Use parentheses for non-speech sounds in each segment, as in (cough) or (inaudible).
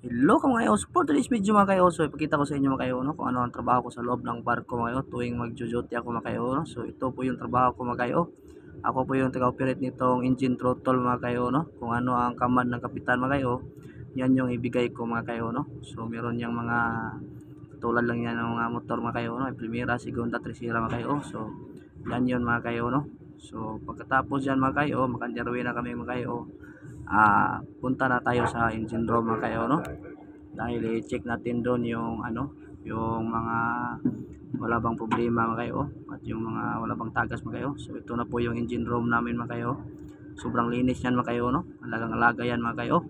Hello mga kayo. For today's video mga kayo, so ipakita ko sa inyo mga kayo no, kung ano ang trabaho ko sa loob ng barko mga kayo tuwing magjo-duty ako mga kayo. No? So ito po yung trabaho ko mga kayo. Ako po yung taga-operate nitong engine throttle mga kayo. No? Kung ano ang command ng kapitan mga kayo, yan yung ibigay ko mga kayo. No? So meron yung mga tulad lang yan ng mga motor mga kayo. No? Primera, segunda, tercera mga kayo. So yan yun mga kayo. No? So pagkatapos yan mga kayo, makandirway na kami mga kayo ah punta na tayo sa engine room mga kayo no? Dahil i-check natin doon yung ano yung mga wala bang problema mga kayo at yung mga wala bang tagas mga kayo. So ito na po yung engine room namin mga kayo. Sobrang linis yan mga kayo no? Alagang alaga yan mga kayo.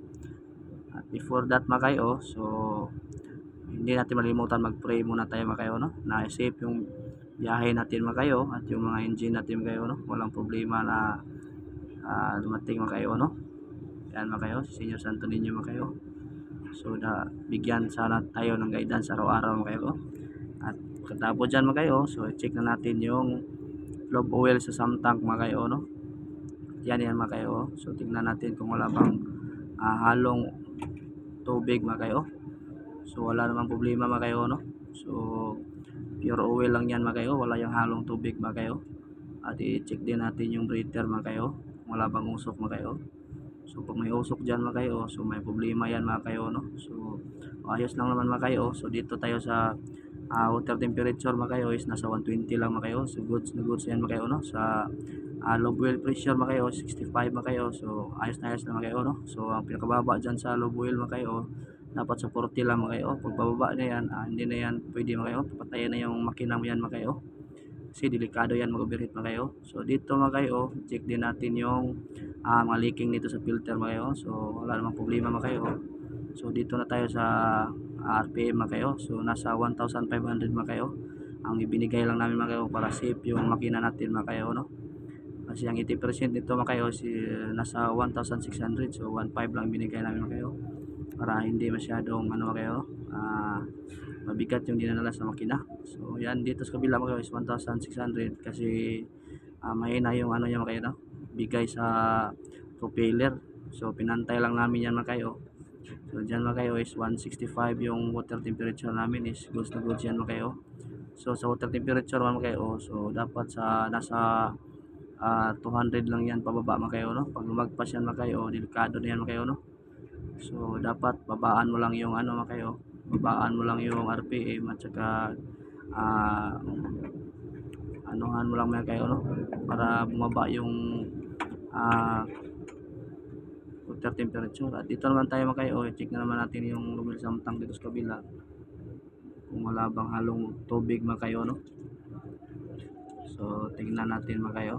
At before that mga kayo so hindi natin malimutan mag pray muna tayo mga kayo no? Na safe yung biyahe natin mga kayo at yung mga engine natin mga kayo no? Walang problema na ah, dumating mga kayo no yan mga kayo, si Senyor Santo Niño mga kayo. So na bigyan sana tayo ng guidance araw-araw mga kayo. At katapos dyan mga kayo, so check na natin yung lube oil sa sump tank mga kayo. No? Yan yan mga kayo. So tingnan natin kung wala bang ah, halong tubig mga kayo. So wala namang problema mga kayo. No? So pure oil lang yan mga kayo. Wala yung halong tubig mga kayo. At i-check din natin yung breather mga kayo. Wala bang usok mga kayo. So pag may usok dyan mga kayo, so may problema yan mga kayo, no? So ayos lang naman mga kayo. So dito tayo sa ah, water temperature mga kayo is nasa 120 lang mga kayo. So goods na goods yan mga kayo, no? Sa uh, low oil pressure mga kayo, 65 mga kayo. So ayos na ayos na mga kayo, no? So ang pinakababa dyan sa low oil mga kayo, dapat sa 40 lang mga kayo. Pag bababa na yan, ah, hindi na yan pwede mga kayo. Patayin na yung makina mo yan mga kayo kasi delikado yan mag-overheat mga kayo. So dito mga kayo, check din natin yung uh, mga leaking dito sa filter mga kayo. So wala namang problema mga kayo. So dito na tayo sa uh, RPM mga kayo. So nasa 1,500 mga kayo. Ang ibinigay lang namin mga kayo para safe yung makina natin mga kayo. No? Kasi ang 80% nito mga kayo si, nasa 1,600. So 1,500 lang binigay namin mga kayo. Para hindi masyadong ano mga kayo. Uh, mabigat yung dinadala sa makina. So yan dito sa kabila mga is 1600 kasi uh, mahina yung ano niya mga no? bigay sa propeller. So pinantay lang namin yan mga so dyan mga kayo is 165 yung water temperature namin is goods na goods yan mga kayo. So sa water temperature mga kayo so dapat sa nasa uh, 200 lang yan pababa mga kayo no? Pag lumagpas yan mga kayo delikado na yan mga kayo no? So dapat babaan mo lang yung ano mga kayo babaan mo lang yung RPM at saka uh, anuhan mo lang mga kayo no? Para bumaba yung uh, water temperature. At dito naman tayo mga kayo check na naman natin yung lumil samtang dito sa kabila. Kung wala bang halong tubig mga kayo no? So tingnan natin mga kayo.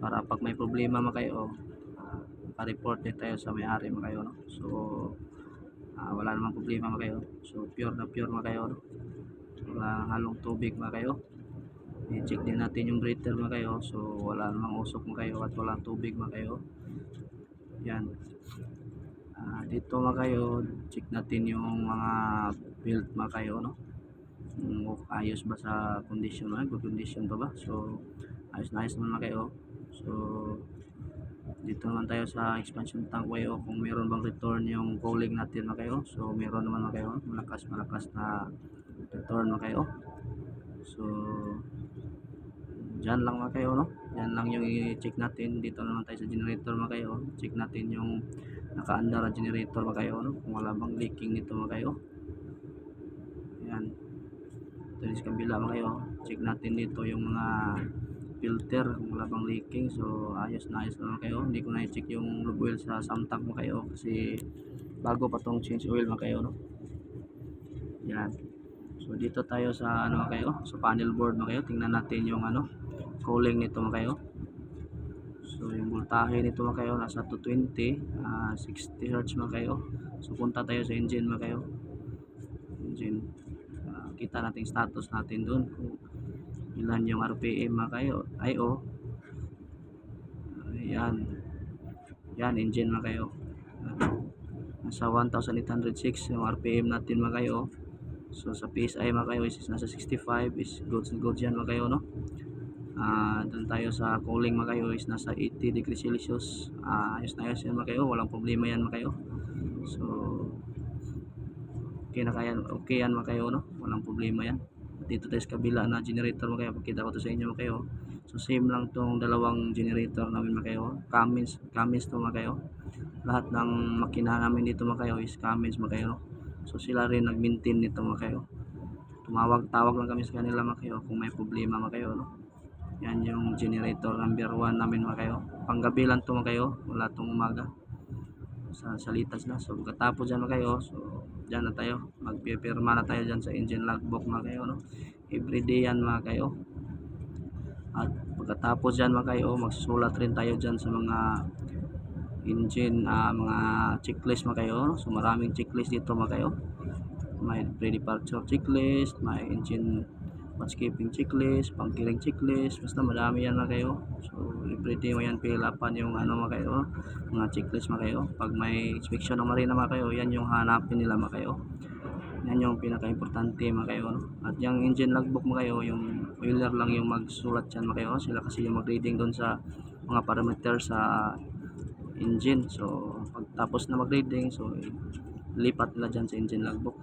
Para pag may problema mga kayo pa-report din tayo sa may-ari mga kayo no? So uh, wala namang problema mga kayo. So pure na pure mga kayo. Wala halong tubig mga kayo. I-check din natin yung breather mga kayo. So wala namang usok mga kayo at walang tubig mga kayo. Yan. Uh, dito mga kayo check natin yung mga build mga kayo no? Ayos ba sa condition mga good condition pa ba? So ayos na ayos naman mga kayo. So dito naman tayo sa expansion tank way o kung meron bang return yung cooling natin na kayo. So meron naman na kayo. Malakas malakas na return na kayo. So dyan lang mga kayo no? Yan lang yung i-check natin. Dito naman tayo sa generator mga kayo. Check natin yung nakaandar na generator mga kayo no? Kung wala bang leaking nito mga kayo. Yan ito sa kabila mga kayo. Check natin dito yung mga filter kung wala bang leaking. So ayos na ayos naman kayo. Hindi ko na i-check yung lube oil sa samtang mo kayo kasi bago pa tong change oil mga kayo no? Yan. So dito tayo sa ano kayo sa panel board mga kayo. Tingnan natin yung ano cooling nito mga kayo. So yung voltahe nito mga kayo nasa 220 uh, 60 Hz mga kayo. So punta tayo sa engine mga kayo. Engine uh, kita natin status natin dun kung ilan yung RPM kayo? Ay o oh. ayan. Yan engine mga kayo. Nasa 1806 yung RPM natin mga kayo. So sa PSI mga kayo is nasa 65 is goods goods yan mga kayo no? Uh, doon tayo sa cooling mga kayo is nasa 80 degrees Celsius. Uh, ayos na ayos yan mga kayo. Walang problema yan mga kayo. So okay na kaya okay yan mga kayo no? Walang problema yan dito tayo sa kabila na generator mga kayo. Pakita ko to sa inyo kayo. So same lang tong dalawang generator namin mga kayo. Cummins Cummins to mga kayo. Lahat ng makina namin dito mga kayo is Cummins mga kayo. No so sila rin nag-maintain nito mga kayo. Tumawag-tawag lang kami sa kanila mga kayo kung may problema mga kayo no? Yan yung generator number 1 namin mga kayo. Panggabi lang to mga kayo. Wala tong umaga sa salitas na so pagkatapos dyan mga kayo so dyan na tayo. Magpipirma na tayo dyan sa engine logbook mga kayo no? Everyday yan mga kayo. At pagkatapos dyan mga kayo magsusulat rin tayo dyan sa mga engine ah, mga checklist mga kayo no? so maraming checklist dito mga kayo. May pre-departure checklist may engine watchkeeping checklist pangkiring checklist basta madami yan mga kayo. So everyday mo yan fill upan yung ano mga kayo mga checklist mga kayo. Pag may inspection ng marina mga kayo yan yung hanapin nila mga kayo. Yan yung pinaka-importante mga kayo at yung engine logbook mga kayo yung oiler lang yung magsulat yan mga kayo. Sila kasi yung mag-reading doon sa mga parameter sa engine. So pagtapos na mag-reading so lipat nila dyan sa engine logbook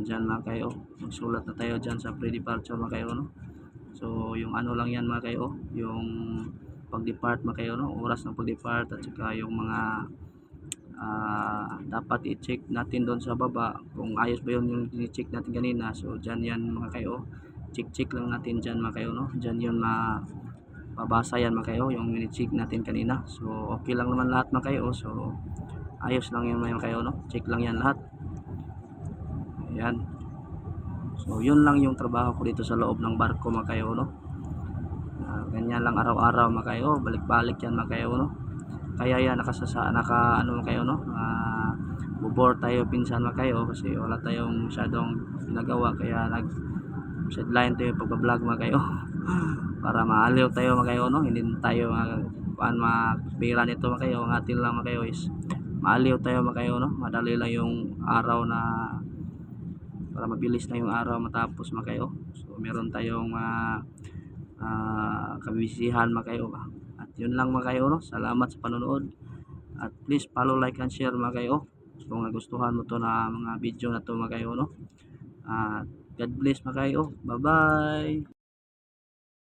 dyan mga kayo. Magsulat na tayo dyan sa pre-departure mga kayo no? So yung ano lang yan mga kayo yung pag-depart mga kayo no? Oras ng pag-depart at saka yung mga ah, dapat i-check natin doon sa baba kung ayos ba yun yung i-check natin kanina. So dyan yan mga kayo. Check-check lang natin dyan mga kayo no? Dyan yun na babasa yan mga kayo yung check natin kanina. So okay lang naman lahat mga kayo. So ayos lang yun mga kayo no? Check lang yan lahat Ayan. So, yun lang yung trabaho ko dito sa loob ng barko mga kayo, no? Ah, ganyan lang araw-araw mga kayo. Balik-balik yan mga kayo, no? Kaya yan, nakasasa, naka, ano mga kayo, no? Ah, bubor tayo pinsan mga kayo kasi wala tayong masyadong ginagawa. Kaya nag sideline tayo pagbablog mga kayo. (laughs) Para maaliw tayo mga kayo, no? Hindi tayo mga paan mapira nito mga kayo. Ang atin lang mga kayo is maaliw tayo mga kayo, no? Madali lang yung araw na para mabilis na yung araw matapos makayo so meron tayong uh, uh, kabisihan makayo ba at yun lang makayo no? Salamat sa panonood. At please follow like and share makayo kung nagustuhan mo to na mga video na to makayo no? At God bless makayo bye bye